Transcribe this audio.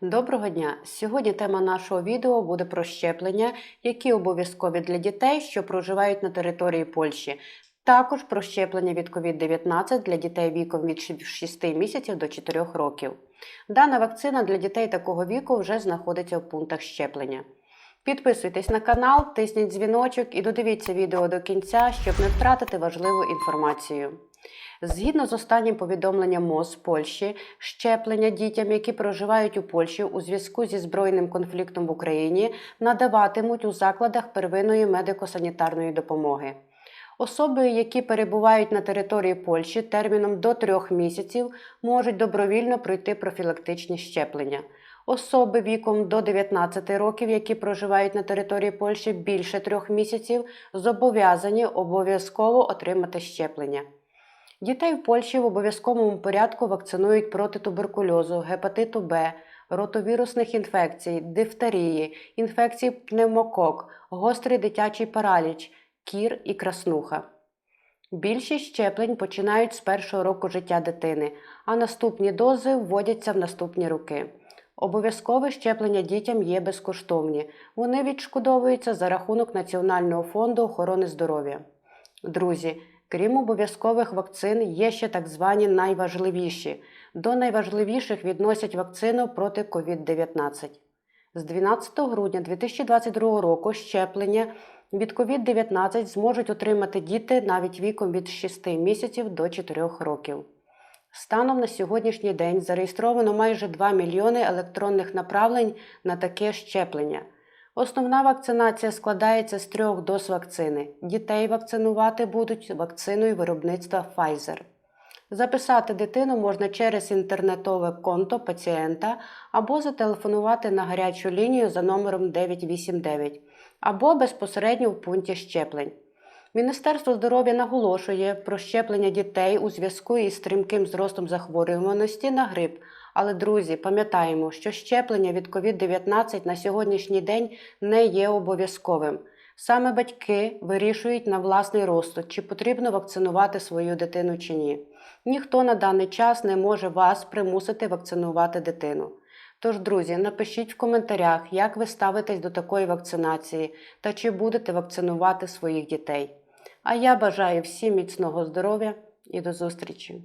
Доброго дня! Сьогодні тема нашого відео буде про щеплення, які обов'язкові для дітей, що проживають на території Польщі. Також про щеплення від COVID-19 для дітей віком від 6 місяців до 4 років. Дана вакцина для дітей такого віку вже знаходиться в пунктах щеплення. Підписуйтесь на канал, тисніть дзвіночок і додивіться відео до кінця, щоб не втратити важливу інформацію. Згідно з останнім повідомленням МОЗ Польщі, щеплення дітям, які проживають у Польщі у зв'язку зі збройним конфліктом в Україні, надаватимуть у закладах первинної медико-санітарної допомоги. Особи, які перебувають на території Польщі терміном до трьох місяців, можуть добровільно пройти профілактичні щеплення. Особи віком до 19 років, які проживають на території Польщі більше трьох місяців, зобов'язані обов'язково отримати щеплення. Дітей в Польщі в обов'язковому порядку вакцинують проти туберкульозу, гепатиту Б, ротовірусних інфекцій, дифтерії, інфекцій пневмокок, гострий дитячий параліч, кір і краснуха. Більшість щеплень починають з першого року життя дитини, а наступні дози вводяться в наступні роки. Обов'язкове щеплення дітям є безкоштовні. Вони відшкодовуються за рахунок Національного фонду охорони здоров'я. Друзі, крім обов'язкових вакцин, є ще так звані найважливіші. До найважливіших відносять вакцину проти COVID-19. З 12 грудня 2022 року щеплення від COVID-19 зможуть отримати діти навіть віком від 6 місяців до 4 років. Станом на сьогоднішній день зареєстровано майже 2 мільйони електронних направлень на таке щеплення. Основна вакцинація складається з трьох доз вакцини. Дітей вакцинувати будуть вакциною виробництва Pfizer. Записати дитину можна через інтернетове конто пацієнта або зателефонувати на гарячу лінію за номером 989 або безпосередньо в пункті щеплень. Міністерство здоров'я наголошує про щеплення дітей у зв'язку із стрімким зростом захворюваності на грип. Але, друзі, пам'ятаємо, що щеплення від COVID-19 на сьогоднішній день не є обов'язковим. Саме батьки вирішують на власний розсуд, чи потрібно вакцинувати свою дитину чи ні. Ніхто на даний час не може вас примусити вакцинувати дитину. Тож, друзі, напишіть в коментарях, як ви ставитесь до такої вакцинації та чи будете вакцинувати своїх дітей. А я бажаю всім міцного здоров'я і до зустрічі!